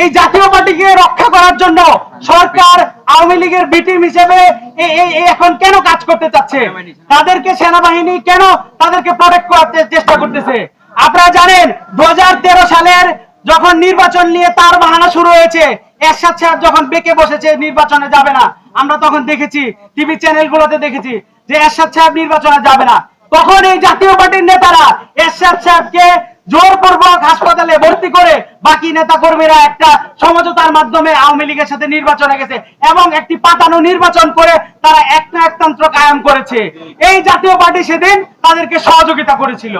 এই জাতীয় পার্টিকে রক্ষা করার জন্য সরকার আওয়ামী লীগের বিটিম হিসেবে এখন কেন কাজ করতে চাচ্ছে? তাদেরকে সেনাবাহিনী কেন তাদেরকে প্রোটেক্ট করার চেষ্টা করতেছে? আপনারা জানেন দু সালের যখন নির্বাচন নিয়ে তার বাহানা শুরু হয়েছে, এরশাদ সাহেব যখন বেঁকে বসেছে, নির্বাচনে যাবে না। আমরা তখন দেখেছি টিভি চ্যানেলগুলোতে দেখেছি যে এরশাদ সাহেব নির্বাচনে যাবে না। তখন এই জাতীয় পার্টির নেতারা এরশাদ সাহেবকে জোরপূর্বক হাসপাতালে ভর্তি করে বাকি নেতা কর্মীরা একটা সমঝোতার মাধ্যমে আওয়ামী লীগের সাথে নির্বাচনে গেছে এবং একটি পাতানো নির্বাচন করে তারা এক না একতন্ত্র কায়েম করেছে। এই জাতীয় পার্টি সেদিন তাদেরকে সহযোগিতা করেছিল।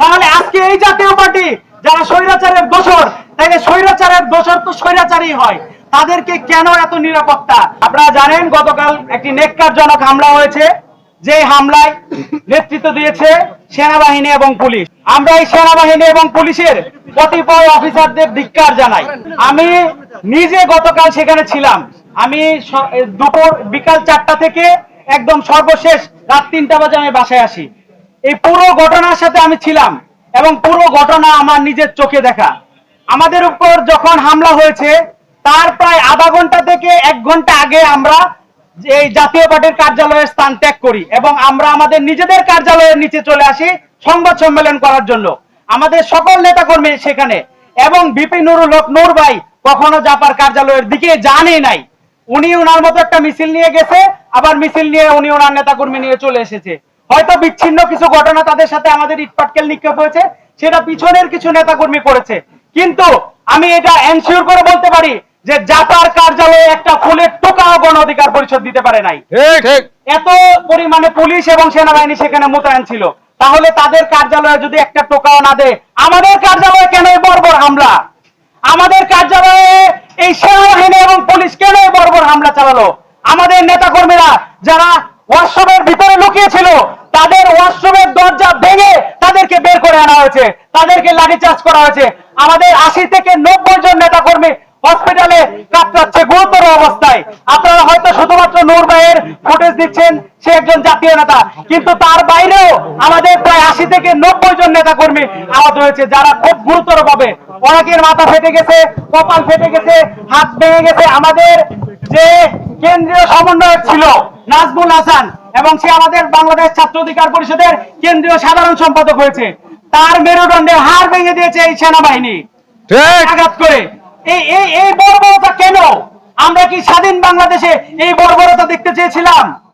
তাহলে আজকে এই জাতীয় পার্টি যারা স্বৈরাচারের দোষর তাহলে স্বৈরাচারের দোষর তো স্বৈরাচারই হয়। তাদেরকে কেন এত নিরাপত্তা? আপনারা জানেন গতকাল একটি নেককারজনক হামলা হয়েছে। যে হামলায় নেতৃত্ব দিয়েছে সেনাবাহিনী এবং পুলিশ। আমরা এই সেনাবাহিনী এবং পুলিশের কতিপয় অফিসারদের ধিক্কার জানাই। আমি নিজে গতকাল সেখানে ছিলাম। আমি দুপুর বিকাল চারটা থেকে একদম সর্বশেষ রাত তিনটা বাজে আমি বাসায় আসি। এই পুরো ঘটনার সাথে আমি ছিলাম এবং পুরো ঘটনা আমার নিজের চোখে দেখা। আমাদের উপর যখন হামলা হয়েছে, তার প্রায় আধা ঘণ্টা থেকে এক ঘণ্টা আগে আমরা যে এই জাতীয় পার্টির কার্যালয়ের স্থান ত্যাগ করি এবং আমরা আমাদের নিজেদের কার্যালয়ের নিচে চলে আসি সংবাদ সম্মেলন করার জন্য। আমাদের সকল নেতাকর্মী সেখানে এবং বিপি নুরুল হক নূর ভাই কখনো জাপার কার্যালয়ের দিকে জানে নাই। উনি ওনার মতো একটা মিছিল নিয়ে গেছে, আবার মিছিল নিয়ে উনি ওনার নেতাকর্মী নিয়ে চলে এসেছে। হয়তো বিচ্ছিন্ন কিছু ঘটনা তাদের সাথে আমাদের ইটপাটকেল নিক্ষেপ হয়েছে, সেটা পিছনের কিছু নেতাকর্মী করেছে। কিন্তু আমি এটা এনশিওর করে বলতে পারি যে জাপার কার্যালয়ে একটা ফুলের টোকাও গণ অধিকার পরিষদ দিতে পারে নাই। এত পরিমাণে পুলিশ এবং সেনাবাহিনী সেখানে মোতায়েন ছিল। তাহলে তাদের কার্যালয়ে যদি একটা টোকাও না দেয় আমাদের কার্যালয়ে কেন বর্বর হামলা? আমাদের কার্যালয়ে এই সেনাবাহিনী এবং পুলিশ কেন বর্বর হামলা চালালো? আমাদের নেতাকর্মীরা যারা ওয়ার্কশপের ভিতরে লুকিয়েছিল তাদের ওয়ার্কশপের দরজা ভেঙে তাদেরকে বের করে আনা হয়েছে তাদেরকে লাঠিচার্জ করা হয়েছে। আমাদের আশি থেকে নব্বই জন নেতাকর্মী হসপিটালে কাতরাচ্ছে গুরুতর অবস্থায়। আপনারা হয়তো শুধুমাত্র নূর ভাইয়ের ফুটেজ দিচ্ছেন সে একজন জাতীয় নেতা। কিন্তু তার বাইরেও আমাদের প্রায় আশি থেকে নব্বই জন নেতা কর্মী আহত হয়েছে যারা খুব গুরুতর ভাবে অনেকের মাথা ফেটে গেছে কপাল ফেটে গেছে হাত ভেঙে গেছে। আমাদের যে কেন্দ্রীয় সমন্বয়ক ছিল নাজমুল হাসান এবং সে আমাদের বাংলাদেশ ছাত্র অধিকার পরিষদের কেন্দ্রীয় সাধারণ সম্পাদক হয়েছে তার মেরুদণ্ডে হার ভেঙে দিয়েছে এই সেনাবাহিনী। আঘাত করে এই এই এই বর্বরতা কেন? আমরা কি স্বাধীন বাংলাদেশে এই বর্বরতা দেখতে চেয়েছিলাম?